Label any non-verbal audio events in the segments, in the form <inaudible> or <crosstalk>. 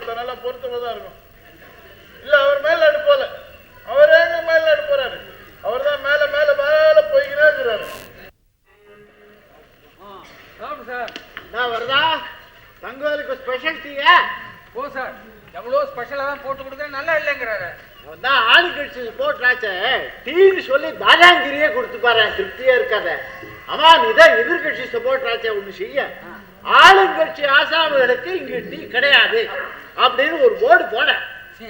கொடுத்த நல்லா பொருத்தமாக தான் இருக்கும். இல்லை அவர் மேலே அனுப்பல அவர் மேல மேலே அனுப்புறாரு அவர் தான் மேலே மேலே மேலே போய்கிட்டே இருக்கிறாரு. வருதா? தங்கவேலுக்கு ஸ்பெஷல் டீயா ஓ சார். எவ்வளோ ஸ்பெஷலாக தான் போட்டு கொடுக்குறேன். நல்லா இல்லைங்கிறாரு. தான் ஆளு கழிச்சு போட்டாச்சே சொல்லி தாதாங்கிரியே கொடுத்து பாரு. திருப்தியாக இருக்காத. அவன் நீ தான் எதிர்கட்சி சப்போர்ட் ஆச்சே ஒன்று செய்ய ஆளுங்கட்சி ஆசாமிகளுக்கு இங்க டீ கிடையாது அப்படின்னு ஒரு போர்டு போட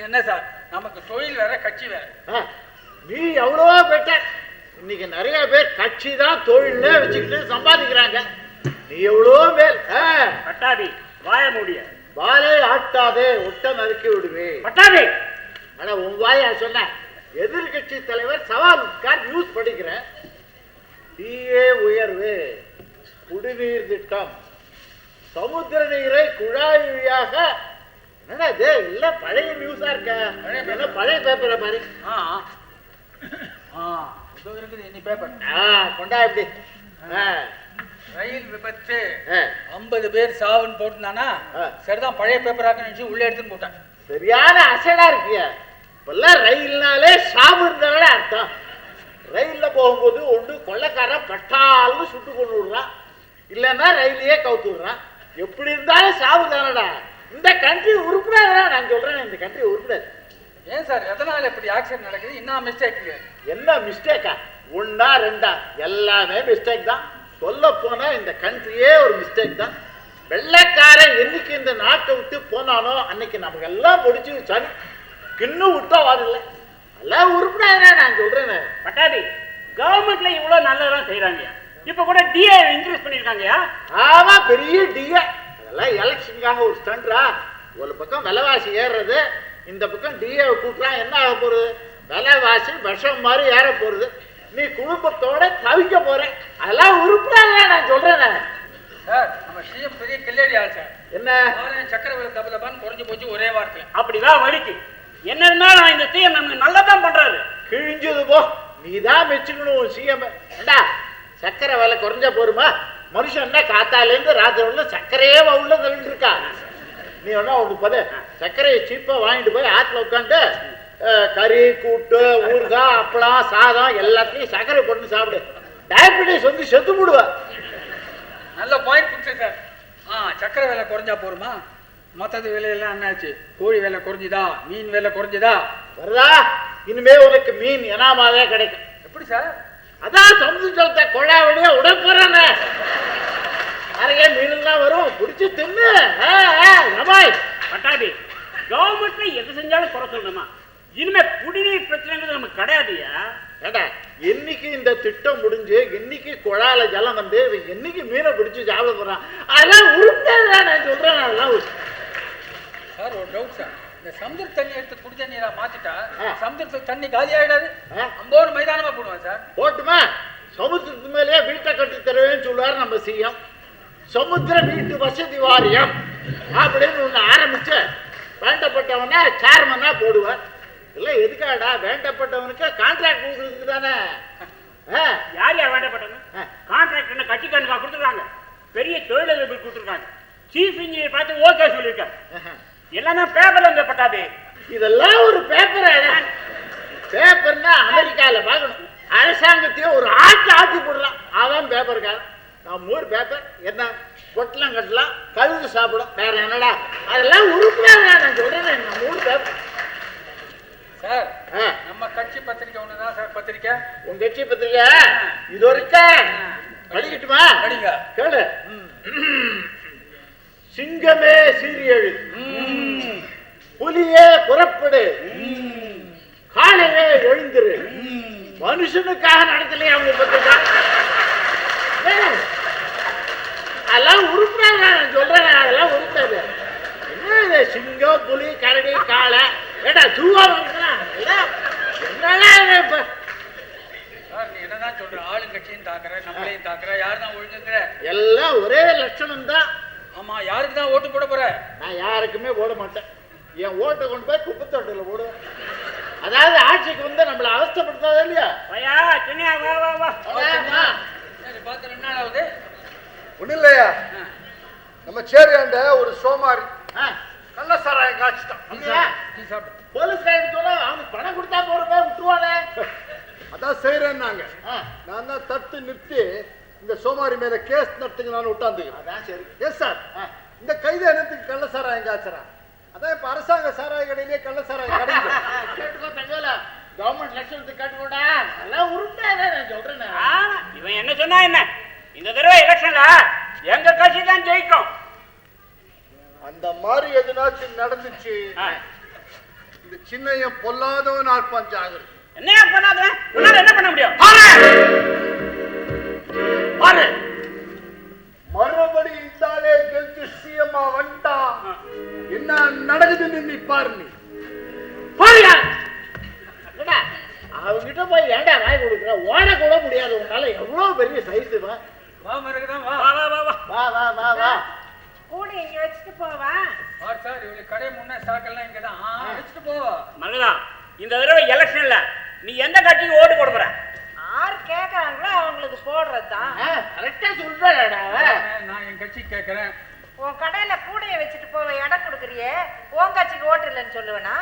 என்ன சார்? நமக்கு தொழில் வேற கட்சி வேற. நீ எவ்வளவோ பெட்டர் இன்னைக்கு நிறைய பேர் கட்சி தான் தொழிலே வச்சுக்கிட்டு சம்பாதிக்கிறாங்க. நீ எவ்வளவோ மேல் பட்டாபி வாய மூடிய. வாலை ஆட்டாதே ஒட்ட நறுக்கி விடுவே. பட்டாபி! ஆனா உன் வாயா சொன்ன எதிர்கட்சி தலைவர் சவால் கார் நியூஸ் படிக்கிறேன் தீயே உயர்வு குடிநீர் திட்டம். சமுத்திர நீரை குழாய் வழியாக என்னடா இது? எல்லாம் பழைய நியூஸா இருக்க? என்ன பழைய பேப்பரை பாரு. ஆ. ஆ. இதோ இருக்குது இனி பேப்பர் ஆ கொண்டா இப்படி. ஆ, ரயில் விபத்து. ஐம்பது பேர் சாவுன்னு போட்டுருந்தானா. சரிதான் பழைய பேப்பராக நினைச்சு உள்ள எடுத்துன்னு போட்டேன். சரியான அசடா இருக்கிய. இப்பெல்லாம் ரயில்னாலே சாவு இருந்தவட அர்த்தம். ரயில்ல போகும்போது ஒன்று கொள்ளைக்காரன் பட்டால்னு சுட்டு கொண்டு விடுறான். இல்லைன்னா ரயிலையே கவுத்து விடுறான். எப்படி இருந்தாலும் சாவு தானடா இந்த கண்ட்ரி உருப்படாதா நான் சொல்றேன் இந்த கண்ட்ரி உருப்படாது ஏன் சார்? எதனால இப்படி ஆக்சிடென்ட் நடக்குது? என்ன மிஸ்டேக் என்ன மிஸ்டேக்கா ஒண்ணா ரெண்டா? எல்லாமே மிஸ்டேக் தான். சொல்ல போனா இந்த கண்ட்ரியே ஒரு மிஸ்டேக் தான். வெள்ளைக்காரன் என்னைக்கு இந்த நாட்டை விட்டு போனானோ அன்னைக்கு நமக்கு எல்லாம் முடிச்சு சனி இன்னும் விட்டா வாதில்லை எல்லாம் உருப்படாதா நான் சொல்றேன். பட்டாபி கவர்மெண்ட்ல இவ்வளவு நல்லதெல்லாம் செய்யறாங்க இப்ப கூட டிஏ இன்க்ரீஸ் பண்ணிருக்காங்கயா? ஆமா பெரிய டிய அதெல்லாம் எலெக்ஷனுக்காக ஒரு ஸ்டண்டா ஒரு பக்கம் விலைவாசி ஏறுறது இந்த பக்கம் டிஏ கூட்டுறா என்ன ஆக போறது விலைவாசி விஷம் மாதிரி ஏற போறது நீ குடும்பத்தோட தவிக்க போற அதெல்லாம் உருப்படாதா நான் சொல்றேன் சார் நம்ம சிஎம் பெரிய கில்லடி சார். என்ன? அவன் சக்கர விலை தப்பு தப்பான்னு குறைஞ்சு போச்சு ஒரே வார்த்தை அப்படிதான் வலிக்கு. என்ன இருந்தாலும் இந்த சிஎம் நமக்கு நல்லதான் பண்றாரு. கிழிஞ்சது போ. நீ தான் மெச்சுக்கணும் சிஎம் ஏண்டா? சக்கரை விலை குறைஞ்சா போருமா? மனுஷன் என்ன காத்தாலேருந்து ராத்திரி உள்ள சர்க்கரையே உள்ள தள்ளிட்டு இருக்கா நீ ஒன்றா ஒன்று போது சர்க்கரையை சீப்பாக வாங்கிட்டு போய் ஆற்றுல உட்காந்து கறி கூட்டு ஊறுகாய் அப்பளம் சாதம் எல்லாத்தையும் சர்க்கரை போட்டு சாப்பிடு. டயபிட்டிஸ் வந்து செத்து போடுவா. நல்ல பாயிண்ட் கொடுத்தேன் சார். ஆ சக்கரை விலை குறைஞ்சா போருமா? மற்றது விலையெல்லாம் என்னாச்சு கோழி விலை குறைஞ்சுதா? மீன் விலை குறைஞ்சுதா? வருதா? இனிமே உனக்கு மீன் எனாமாவே கிடைக்கும். எப்படி சார்? அதான் சமுதிர ஜலத்தை கொள்ளா வழியா உடம்புறானே நிறைய மீனெல்லாம் வரும் பிடிச்சி தின்னு. ரமாய் பட்டாபி கவர்மெண்ட்ல எது செஞ்சாலும் குறை சொல்லணுமா? இனிமே குடிநீர் பிரச்சனைங்கிறது நமக்கு கிடையாதுயா? ஏண்டா என்னைக்கு இந்த திட்டம் முடிஞ்சு என்னைக்கு குழால ஜலம் வந்து என்னைக்கு மீனை பிடிச்சி சாப்பிட போறான்? அதெல்லாம் உருப்படாதான் நான் சொல்றேன் அதெல்லாம் சார் ஒரு டவுட் சார் இந்த சமுத்திர தண்ணி எடுத்து குடி தண்ணீரா மாத்திட்டா. சமுத்திரத்துல தண்ணி காலி ஆயிடாது. அம்போடு மைதானமா போடுவேன் சார். போட்டுமா? சமுத்திரத்து மேலேயே வீட்டை கட்டி தருவேன்னு சொல்லுவார் நம்ம சிஎம். சமுத்திர வீட்டு வசதி வாரியம் அப்படின்னு ஒன்று ஆரம்பிச்சு வேண்டப்பட்டவனை சேர்மனா போடுவார். இல்லை எதுக்காடா? வேண்டப்பட்டவனுக்கு கான்ட்ராக்ட் கொடுக்குறதுக்கு தானே? ஆ, யார் யார் வேண்டப்பட்டவங்க. கான்ட்ராக்ட் என்ன கட்சிக்காரனுக்கா கொடுத்துருக்காங்க? பெரிய தொழிலதிபர் கொடுத்துருக்காங்க. சீஃப் இன்ஜினியர் பார்த்து ஓகே சொல்லியிருக்காரு. எல்லாமே பேப்பர்ல இருந்த பட்டாபி இதெல்லாம் ஒரு பேப்பர் பேப்பர்னா அமெரிக்கால பார்க்கணும். அரசாங்கத்தையும் ஒரு ஆட்டு ஆட்டி போடலாம். அதான் பேப்பருக்காரன் நம்ம ஊர் பேப்பர் என்ன? பொட்டலம் கட்டலாம். கழுகு சாப்பிடும் வேற என்னடா? அதெல்லாம் உருப்படாத நான் சொல்றேன் நம்ம ஊர் பேப்பர் சார் நம்ம கட்சி பத்திரிக்கை ஒண்ணுதான் சார் பத்திரிக்கை. உன் கட்சி பத்திரிக்கை? இது இருக்க படிக்கட்டுமா? படிங்க. கேளு. சிங்கமே சீரியழு புலியே புறப்படு. காலையே எழுந்திரு. மனுஷனுக்காக நடத்தலையே அவங்க பத்திரிக்கை அதெல்லாம் உருப்படாத நான் சொல்றேன் அதெல்லாம் உருப்படாது என்ன சிங்கம் புலி கரடி காளை? ஏடா ஜூவா இருக்கலாம் என்னடா இப்ப? என்னதான் சொல்ற? ஆளுங்கட்சியும் தாக்குற நம்மளையும் தாக்குற யார் தான் ஒழுங்குங்கிற? எல்லாம் ஒரே லட்சணம் தான் ஆமா யாருக்கு தான் ஓட்டு போட போற? நான் யாருக்குமே போட மாட்டேன். என் ஓட்டை கொண்டு போய் குப்பத்தொட்டில் போடுவேன் அதாவது ஆட்சிக்கு வந்து நம்மளை அவஸ்தைப்படுத்தாதே இல்லையா? பையா சின்னையா வா வா வா. பார்த்து ரெண்டு நாள் ஆகுது. ஒன்றும் இல்லையா? ஆ. நம்ம சேரியாண்ட ஒரு சோமாரி. ஆ, கள்ள சாராயம் காய்ச்சிட்டான் போலீஸ்காரன் சொன்னா அவனுக்கு பணம் கொடுத்தா போறப்ப விட்டுருவானே. அதான் செய்யறேன்னாங்க ஆ, நான் தான் தட்டு நிறுத்தி இந்த சோமாரி மேல கேஸ் நடத்துங்க நான் விட்டாந்துக்கிறேன் அதான் சரி. Yes sir. இந்த கைது என்னத்துக்கு கள்ள சாராயம் காய்ச்சறா அதான் இப்ப அரசாங்க சாராய கடையிலேயே கள்ள சாராயம் <laughs> கேட்டுக்கோ தங்கவேல. கவர்மெண்ட் லட்சணத்தை காட்டுவோடா அதெல்லாம் உருட்டாத நான் சொல்றேன் இவன் என்ன சொன்னா என்ன? இந்த தடவை எலெக்ஷன்ல எங்க கட்சி தான் ஜெயிக்கும். அந்த மாதிரி எதுனாச்சும் நடந்துச்சு? இந்த சின்னையன் பொல்லாதவன் ஆட்பான் ஜாகிரதை என்னையா பண்ணாத உன்னால என்ன பண்ண முடியும்? பாரு. மறுபடி இந்தாலே கெல்தி சிஎம்மா வந்துட்டா என்ன நடக்குதுன்னு நீ. பாரு நீ பாருங்க அவங்கிட்ட போய் ஏண்டா வாய் கொடுக்குற? ஓட கூட முடியாது. உன்னால எவ்வளவு பெரிய சைஸ் வா? வா மறுக்கணும் வா. வா வா வா வா. வா வா வா கூட இங்க வச்சுட்டு போவா? சார் சார் இவங்க கடை முன்னே சாக்கெல்லாம் இங்க தான் வச்சுட்டு போ. மகனா இந்த தடவை எலெக்ஷன் எலெக்ஷன்ல நீ எந்த கட்சிக்கு ஓட்டு போட யார் கேக்குறாங்களோ போடுறதுதான். கரெக்டா சொல்றடா நான் என் கட்சி கேட்குறேன் உன் கடையில கூடைய வச்சுட்டு போவ இடம் கொடுக்குறியே. உன் கட்சிக்கு ஓட்டு இல்லைன்னு சொல்லுவேனா?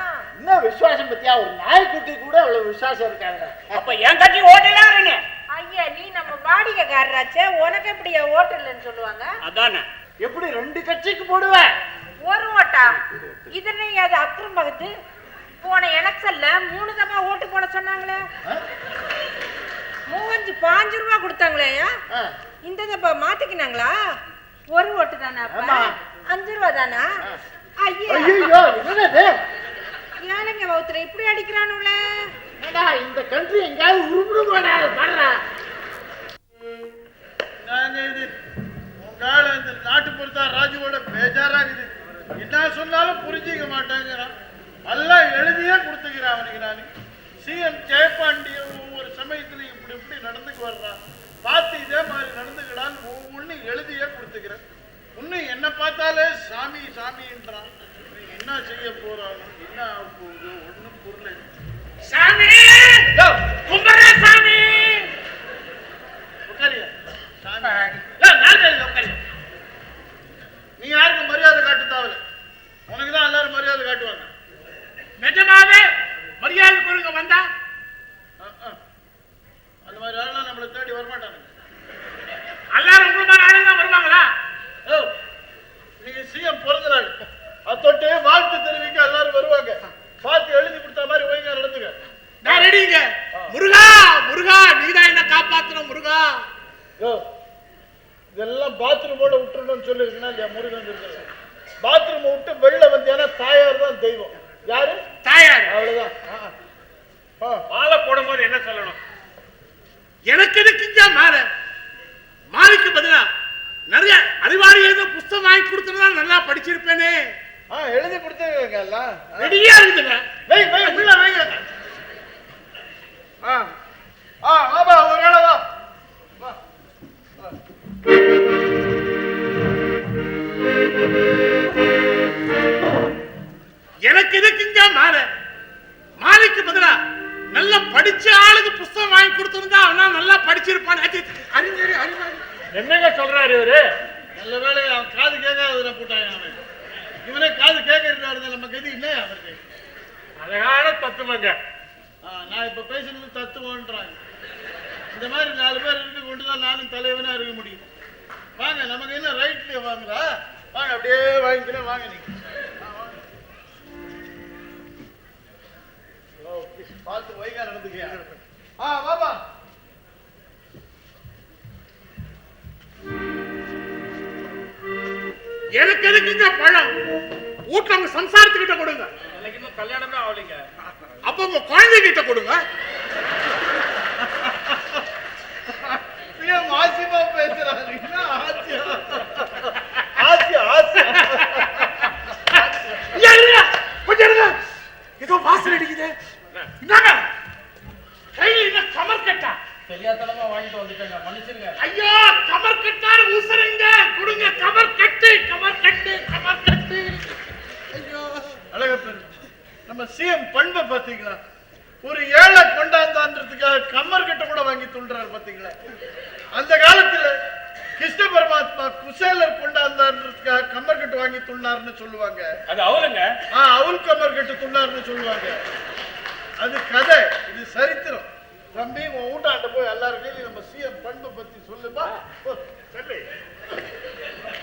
விசுவாசம் பத்தியா? ஒரு நாய்க்குட்டி கூட அவ்வளவு விசுவாசம் இருக்காங்க. அப்ப என் கட்சி ஓட்டு ஐயா நீ நம்ம வாடிக்கைக்காரராச்சே உனக்கு எப்படியா ஓட்டு இல்லைன்னு சொல்லுவாங்க? அதானே. எப்படி ரெண்டு கட்சிக்கு போடுவேன்? ஒரு ஓட்டா? இதுன்னு அது அக்ரம் பகுத்து போன எலெக்ஷன்ல மூணு தப்பா ஓட்டு போட சொன்னாங்களே. மூவஞ்சு பாஞ்சு ரூபா கொடுத்தாங்களேயா? ஆ. இந்த தப்பா மாத்திக்கினாங்களா? ஒரு ஓட்டு தானா அப்ப? அஞ்சு ரூபா தானா? ஐயா ஏழைங்க வவுத்துல இப்படி அடிக்கிறானுல இந்த கண்ட்ரி எங்கேயாவது உருப்பிடுமாடா பாடுறா நாங்க இது உங்கால இந்த நாட்டு பொறுத்தா ராஜுவோட பேஜாராகுது என்ன சொன்னாலும் புரிஞ்சிக்க மாட்டேங்கிறான் எல்லாம் எழுதியே கொடுத்துக்கிறான் அவனுக்கு நான். சிஎம் ஜெயபாண்டிய ஒவ்வொரு சமயத்துலையும் நடந்துக்கு வர்றான் பார்த்து இதே மாதிரி நடந்துக்கிறான்னு ஒவ்வொன்றும் எழுதியே கொடுத்துக்கிறேன் இன்னும் என்ன பார்த்தாலே சாமி சாமின்றான் இவன் என்ன செய்ய போறான் என்ன ஆக போகுது ஒன்றும் புரியல சாமி கும்பிடுற சாமி உட்காருங்க சாமி ஏய், நாற்காலியில உட்காருங்க. நீ யாருக்கும் மரியாதை காட்ட தேவையில்ல உனக்கு தான் எல்லாரும் மரியாதை காட்டுவாங்க நிஜமாவே மரியாதை கொடுங்க வந்தா அஹ், அஹ். அந்த மாதிரி ஆளுலாம் நம்மளை தேடி வரமாட்டானுங்க எல்லாரும் உங்களை மாதிரி ஆளுங்க தான் வருவாங்களா ஓ நீங்க சிஎம் பிறந்த நாள் அதை தொட்டு வாழ்த்து தெரிவிக்க எல்லாரும் வருவாங்க பார்த்து எழுதி கொடுத்த மாதிரி ஒழுங்கா நடந்துங்க ரெடிங்க முருகா முருகா நீதான் என்ன காப்பாத்தணும் முருகா. இதெல்லாம் பாத்ரூமோட விட்டுறணும்னு சொல்லியிருக்கேன்னா இல்லையா முருகன் இருக்கிறது பாத்ரூம் விட்டு வெளில வந்தியானா தாயார் தான் தெய்வம். யாரு? தாயார். அவ்வளவுதான். மாலை போடும்போது என்ன சொல்லணும்? எனக்கு எதுக்குங்க மாற மாலைக்கு பதிலா நிறைய அறிவாளி எழுத புஸ்தகம் வாங்கி கொடுத்துருந்தா நல்லா படிச்சிருப்பேனே. ஆ எழுதி ஆ. ரெடியா இருக்குதுங்க வை வை உள்ள வைங்க ஆ ஆ ஆமா ஒரு வேளை வா. வா. வா. எனக்கு எதுக்குங்க மாற? மாலைக்கு பதிலா நல்லா படிச்ச ஆளுக்கு புஸ்தகம் வாங்கி கொடுத்துருந்தா அவனா நல்லா படிச்சிருப்பான் அறிஞர் அறிவாளி என்னங்க சொல்றாரு இவரு? நல்ல வேளை அவன் காது கேட்காததுல போட்டாங்க அவன். இவனே காது கேட்கறதா நம்ம கதி என்ன அவருக்கு? அழகான தத்துவங்க. நான் இப்ப பேசுறது தத்துவம்ன்றாங்க. இந்த மாதிரி நாலு பேர் இருந்து கொண்டு தான் நானும் தலைவனா இருக்க முடியும். வாங்க நமக்கு என்ன ரைட்ல வாங்குறா வாங்க அப்படியே வாங்கிக்கிறேன் வாங்க நீங்க. பார்த்து வைகா நடந்துக்கியா ஆ வாபா எனக்கு எதுக்குங்க பழம்? வீட்டுல சம்சாரத்துக்கிட்ட கொடுங்க. எனக்கு இன்னும் கல்யாணமே ஆகலைங்க. அப்ப உங்க குழந்தைகிட்ட கொடுங்க. ஆசியமா பேசுறாரு? ஆசியம் ஐயா, இருங்க. கொஞ்சம் இருங்க. ஏதோ வாசல் அடிக்குது. என்னங்க? கையில் என்ன கமர் கட்டா? தெரியாதனமா வாங்கிட்டு வந்துட்டேங்க மன்னிச்சிருங்க. ஐயோ கமர் கட்டாரு ஊசுறீங்க கொடுங்க கமர் கட்டு கமர் கட்டு கமர் கட்டு. ஐயோ. அழகப்பன். நம்ம சிஎம் பண்பை பாத்தீங்களா ஒரு ஏழை கொண்டாந்தான்றதுக்காக கம்மர் கட்ட கூட வாங்கி துள்றாரு பாத்தீங்களா அந்த காலத்துல கிருஷ்ண பரமாத்மா குசேலர் கொண்டாந்தான்றதுக்காக கம்மர் கட்டு வாங்கி துண்ணாருன்னு சொல்லுவாங்க. அது அவருங்க. ஆ அவுல் கம்மர் கட்டு துண்ணாருன்னு சொல்லுவாங்க. அது கதை இது சரித்திரம். தம்பி உன் வீட்டாண்ட போய் எல்லாரும் கையிலையும் நம்ம சிஎம் பண்பை பத்தி சொல்லுப்பா போ, சொல்லு.